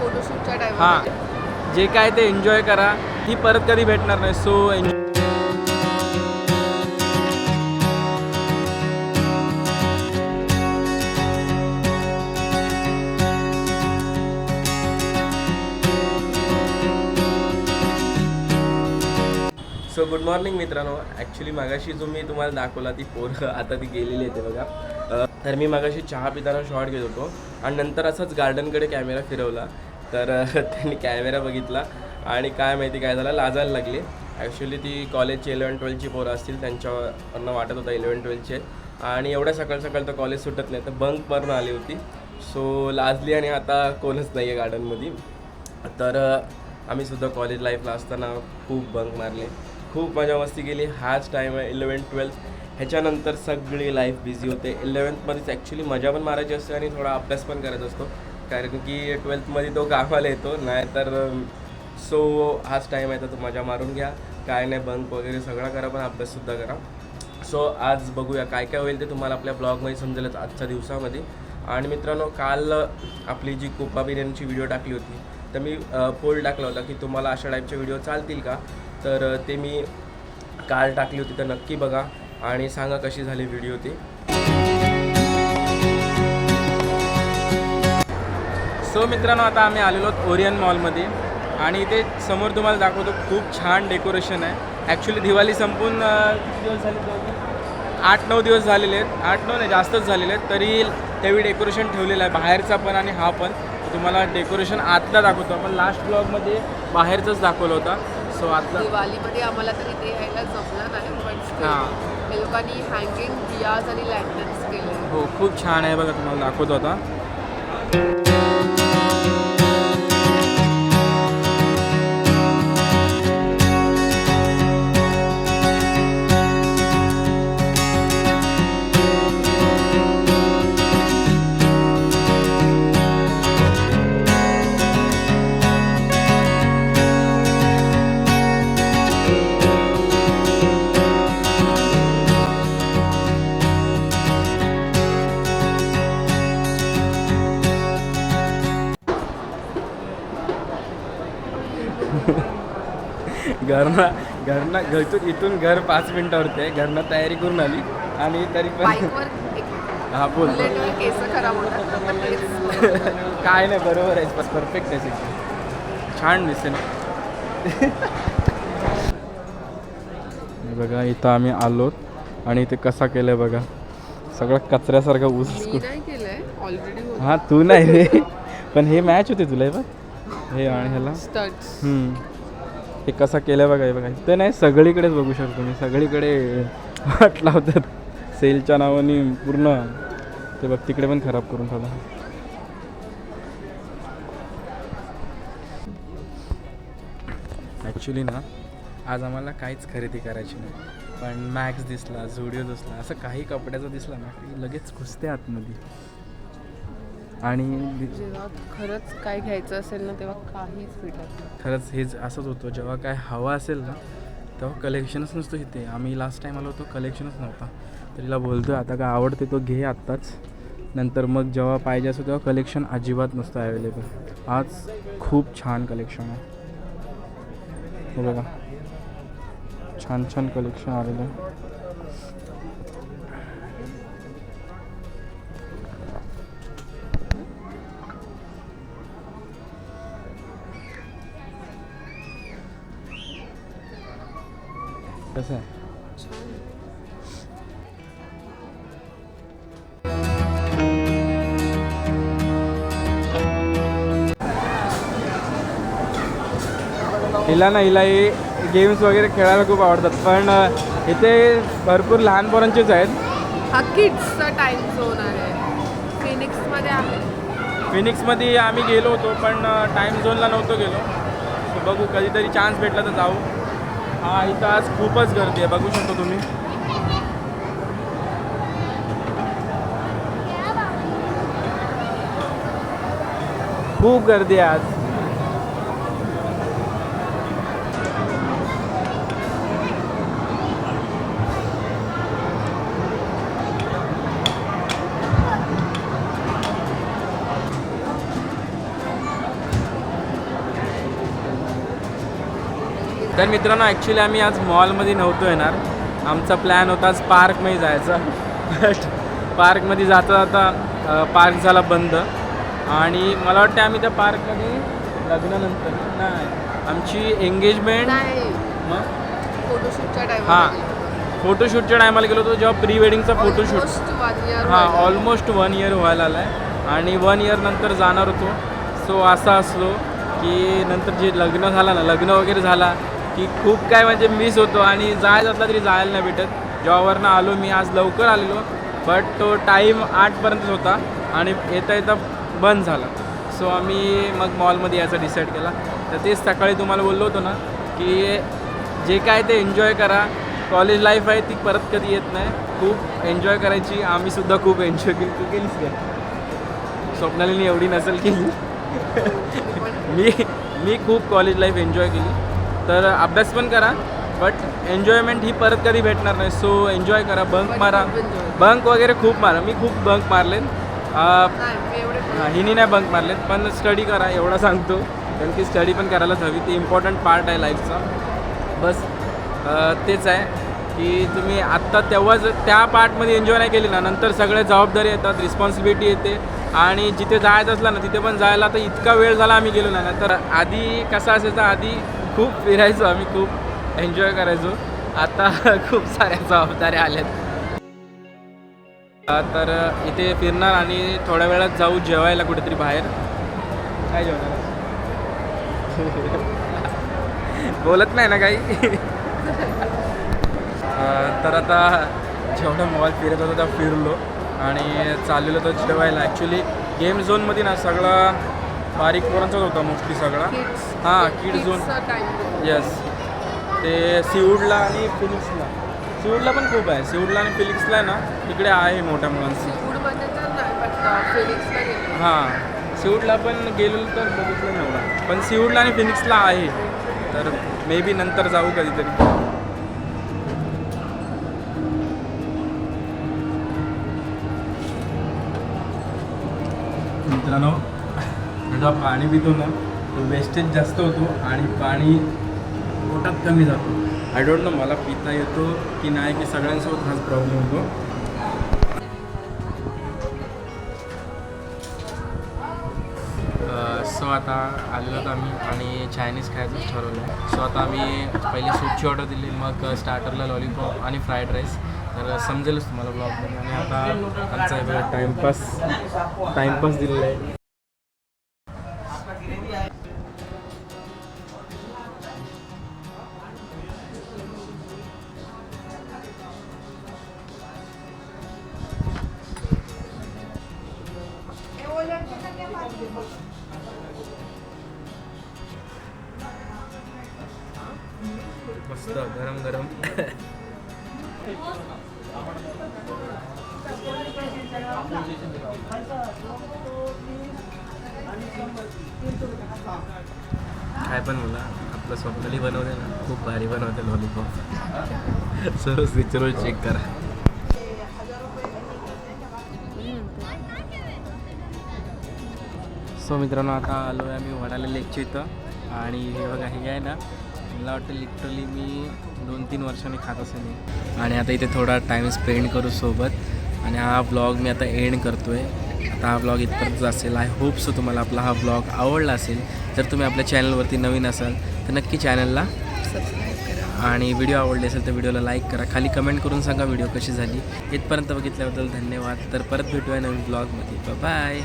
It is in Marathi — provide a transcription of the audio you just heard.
फोटोशूटच्या हां. टाइम जे काय ते एन्जॉय करा. ती परत कधी भेटणार नाही. So enjoy so good morning मित्रांनो. ॲक्च्युली मागाशी जो मी तुम्हाला दाखवला ती पोरं आता ती गेलेली आहे ते बघा. तर मी मागाशी चहा पिताना शॉर्ट घेत होतो. आणि नंतर असंच गार्डनकडे कॅमेरा फिरवला. तर त्यांनी कॅमेरा बघितला आणि काय माहिती काय झालं लाजायला लागली. ॲक्च्युली ती कॉलेजची इलेवन ट्वेल्थची पोरं असतील त्यांच्यावरनं वाटत होता इलेवन ट्वेल्थचे आणि एवढ्या सकाळ सकाळ तर कॉलेज सुटत नाही तर बंक मारून आली होती. सो लाजली आणि आता कोणच नाही आहे गार्डनमध्ये तर आम्हीसुद्धा आम्ही सुद्धा कॉलेज लाईफला असताना खूप बंक मारले. खूप मजा मस्ती केली. हाच टाईम आहे इलेवन ट्वेल्थ ह्याच्यानंतर सगळी लाईफ बिझी होते. इलेवन्थमध्येच ॲक्च्युली मजा पण मारायची असते आणि थोडा अभ्यास पण करायचा असतो. कारण की ट्वेल्थमध्ये तो कामाला येतो. नाहीतर सो हाच टाईम आहे तर तो मजा मारून घ्या. काय नाही बंक वगैरे सगळा करा पण अभ्याससुद्धा करा. सो आज बघूया काय काय होईल ते तुम्हाला आपल्या ब्लॉगमध्ये समजेलच आजच्या दिवसामध्ये. आणि मित्रांनो काल आपली जी कोपा बिर्याणीची व्हिडिओ टाकली होती तर मी पोल टाकला होता की तुम्हाला अशा टाईपचे व्हिडिओ चालतील का? तर ते मी काल टाकली होती तर नक्की बघा. आणि सांगा कशी झाली व्हिडिओ ती. सो मित्रांनो आता आम्ही आलेलो आहोत ओरियन मॉलमध्ये. आणि इथे समोर तुम्हाला दाखवतो खूप छान डेकोरेशन आहे. ॲक्च्युली दिवाळी संपून किती दिवस झाले? आठ नऊ दिवस झालेले आहेत. आठ नऊ नाही जास्तच झालेले आहेत. तरी त्यावेळी डेकोरेशन ठेवलेलं आहे बाहेरचा पण आणि हा पण. तुम्हाला डेकोरेशन आतला दाखवतो. आपण लास्ट ब्लॉगमध्ये बाहेरचंच दाखवलं होता. सो आतला दिवाळीमध्ये आम्हाला तर इथे यायला जमलं नाही पण हां. लोकांनी हँगिंग दियाज आणि केले. हो खूप छान आहे बघा तुम्हाला दाखवतो आता. घरनं घरनं घरतून इथून घर पाच मिनिटावरती आहे. घरनं तयारी करून आली. आणि तरी पण बाईकवर एक हा बोल. बोल. बुलेटवर केस खराब होतात. तर तेच काय नाही बरोबर आहे. बस परफेक्ट आहे सगळं. छान हे बघा इथं आम्ही आलो आणि इथे कसा केलंय बघा. सगळं कचऱ्यासारखं ऊस मी नाही केलंय. ऑलरेडी हा तू नाही. रे पण हे मॅच होते तुला हे बघ. हे आणि ह्याला. स्टड्स हम्म. हे कसा केलं बघा बघा. ते नाही सगळीकडेच बघू शकतो मी सगळीकडे वाट लावतात. सेलच्या नावाने पूर्ण. ते बघ तिकडे पण खराब करून ठेवलं ॲक्च्युली ना आज आम्हाला काहीच खरेदी करायची नाही. पण मॅक्स दिसला झुडिओ दिसला असं काही कपड्याचं दिसला ना की लगेच घुसते आतमध्ये. आणि जेव्हा खरंच काय घ्यायचं असेल ना तेव्हा काहीच भेटत नाही. खरंच हेच असंच होतं. जेव्हा काय हवा असेल ना तेव्हा कलेक्शनच नसतो इथे. आम्ही लास्ट टाईम आलो होतो कलेक्शनच नव्हता. तर तिला बोलतो आता काय आवडते तो घे आत्ताच. नंतर मग जेव्हा पाहिजे असतो तेव्हा कलेक्शन अजिबात नसतं अवेलेबल आज खूप छान कलेक्शन आहे. हे बघा. छान छान कलेक्शन आलेलं आहे. कसं आहे? हिला ना हिला हे गेम्स वगैरे खेळायला खूप आवडतात पण इथे भरपूर लहान पोरांचेच आहेत. हा किड्सचा टाइम झोन आहे. फिनिक्समध्ये आहे. फिनिक्समध्ये आम्ही गेलो होतो पण टाईम झोनला नव्हतो गेलो. बघू कधीतरी चान्स भेटला तर जाऊ. हा इथं आज खूपच गर्दी आहे. बघू शकतो तुम्ही. खूप गर्दी आहे आज. तर मित्रांनो ॲक्च्युली आम्ही आज मॉलमध्ये नव्हतो येणार. आमचा प्लॅन होता आज पार्कमध्ये जायचा. बट पार्कमध्ये जाता जाता पार्क झाला बंद. आणि मला वाटतं आम्ही त्या पार्कमध्ये लग्नानंतर नाही आमची एंगेजमेंट मग? फोटोशूटच्या हां. फोटोशूटच्या टायमाला गेलो होतो जेव्हा प्री वेडिंगचा फोटोशूट हां ऑलमोस्ट वन इयर व्हायला आला आहे आणि वन इयर नंतर जाणार होतो. सो असं असलो की नंतर जे लग्न झालं ना लग्न वगैरे झाला की खूप काय म्हणजे मिस होतो आणि जायचं असला तरी जायला नाही भेटत. जॉबवरनं आलो मी आज लवकर आलेलो बट तो टाईम आठपर्यंतच होता आणि येता येता बंद झाला. सो आम्ही मग मॉलमध्ये यायचा डिसाईड केला. तर तेच सकाळी तुम्हाला बोललो होतो ना की जे काय ते एन्जॉय करा. कॉलेज लाईफ आहे ती परत कधी येत नाही. खूप एन्जॉय करायची. आम्हीसुद्धा खूप एन्जॉय केली. तू केलीस का? स्वप्नालीने एवढी नसेल केली. मी मी खूप कॉलेज लाईफ एन्जॉय केली. तर अभ्यास पण करा बट एन्जॉयमेंट ही परत कधी भेटणार नाही. सो एन्जॉय करा बंक मारा. बंक वगैरे खूप मारा. मी खूप बंक मारलेत. हिनी नाही बंक मारलेत पण स्टडी करा एवढा सांगतो. कारण की स्टडी पण करायलाच हवी. ती इम्पॉर्टंट पार्ट आहे लाईफचा बस तेच आहे की तुम्ही आत्ता तेव्हाच त्या पार्टमध्ये एन्जॉय नाही केली ना नंतर सगळ्या जबाबदारी येतात रिस्पॉन्सिबिलिटी येते. आणि जिथे जायचं असलं ना तिथे पण जायला तर इतका वेळ झाला आम्ही गेलो ना तर आधी कसं असायचं आधी खूप फिरायचो आम्ही खूप एन्जॉय करायचो. आता खूप साऱ्या जबाबदाऱ्या आल्यात. तर इथे फिरणार आणि थोड्या वेळात जाऊ जेवायला कुठेतरी बाहेर. काय जेवणार? बोलत नाही ना काही. तर आता जेवढा मॉल फिरत होता तेव्हा फिरलो. आणि चाललेलो तर जेवायला. ॲक्च्युली गेम झोनमध्ये ना सगळा बारीक पोरांचाच होता मोस्टली सगळा. हां किड झोन येस ते सिवूडला आणि फिलिक्सला. सिवूडला पण खूप आहे. सिवूडला आणि फिलिक्सला आहे ना तिकडे आहे मोठ्या मुलांची. गेलो. हां. सिवूडला पण गेलेलो तर बघितलं एवढा पण सिवूडला आणि फिनिक्सला आहे. तर मे बी नंतर जाऊ कधीतरी. मित्रांनो जेव्हा पाणी पितो ना तो वेस्टेज जास्त होतो आणि पाणी पोटात कमी जातो. आय डोंट नो मला पिता येतो की नाही की सगळ्यांसोबत हाच प्रॉब्लेम होतो. सो आता आलेलो आम्ही आणि चायनीज खायचंच ठरवलं आहे सो आता आम्ही पहिले सूपची ऑर्डर दिली मग स्टार्टरला लॉलीपॉप आणि फ्राईड राईस तर समजेलच तुम्हाला ब्लॉगमध्ये आणि आता आमचा हे बघा टाईमपास टाईमपास दिलेला आहे. मस्त गरम गरम काय पण बोला आपलं स्वप्नली बनवते ना खूप भारी बनवते लॉलीपॉप सर्व स्विचवर चेक करा. सो मित्रांनो आता आलो आहे आम्ही वडाला लेकच्या इथं. आणि हे बघा हे आहे ना मला वाटतं लिटरली मी दोन तीन वर्षांनी खात असेल आणि आता इथे थोडा टाईम स्पेंड करू सोबत. आणि हा ब्लॉग मी आता एंड करतो आहे आता हा ब्लॉग इथपर्यंत असेल आय होप सो तुम्हाला आपला हा ब्लॉग आवडला असेल. जर तुम्ही आपल्या चॅनलवरती नवीन असाल तर नक्की चॅनलला आणि व्हिडिओ आवडले असेल तर व्हिडिओला लाईक करा. खाली कमेंट करून सांगा व्हिडिओ कशी झाली. इथपर्यंत बघितल्याबद्दल धन्यवाद. तर परत भेटूया नवीन ब्लॉगमध्ये बाय